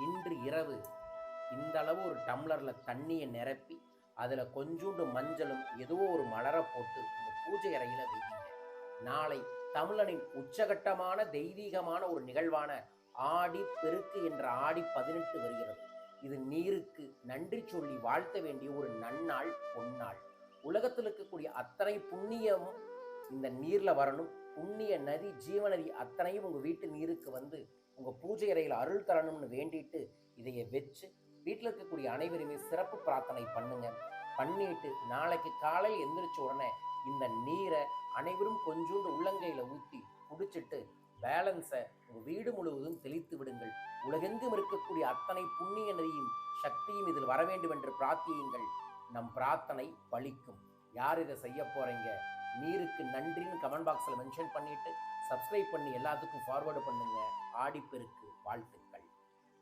இன்று இரவு இந்த அளவு ஒரு டம்ளரில் தண்ணியை நிரப்பி அதில் கொஞ்சோண்டு மஞ்சளும் ஏதோ ஒரு மலரை போட்டு இந்த பூஜை அறையில் வைக்கிங்க நாளை தமிழனின் உச்சகட்டமான தெய்வீகமான ஒரு நிகழ்வான ஆடி பெருக்கு என்ற ஆடி பதினெட்டு வருகிறது. இது நீருக்கு நன்றி சொல்லி வாழ்த்த வேண்டிய ஒரு நன்னாள் பொன்னாள். உலகத்தில் இருக்கக்கூடிய அத்தனை புண்ணியமும் இந்த நீரில் வரணும். புண்ணிய நதி ஜீவநதி அத்தனையும் உங்கள் வீட்டு நீருக்கு வந்து உங்கள் பூஜை அறையில் அருள் தரணும்னு வேண்டிட்டு இதையை வச்சு வீட்டில் இருக்கக்கூடிய அனைவருமே சிறப்பு பிரார்த்தனை பண்ணுங்க. பண்ணிட்டு நாளைக்கு காலையில் எந்திரிச்ச உடனே இந்த நீரை அனைவரும் கொஞ்சோண்டு உள்ளங்கையில் ஊற்றி குடிச்சிட்டு பேலன்ஸை உங்கள் வீடு முழுவதும் தெளித்து விடுங்கள். உலகெங்கும் இருக்கக்கூடிய அத்தனை புண்ணிய நதியும் சக்தியும் இதில் வர வேண்டும் என்று பிரார்த்தியுங்கள். நம் பிரார்த்தனை பலிக்கும். யார் இதை செய்ய போறீங்க? நீருக்கு நன்றின்னு கமெண்ட் பாக்ஸில் மென்ஷன் பண்ணிட்டு சப்ஸ்கிரைப் பண்ணி எல்லாத்துக்கும் ஃபார்வர்டு பண்ணுங்க. ஆடிப்பெருக்கு வாழ்த்துக்கள்.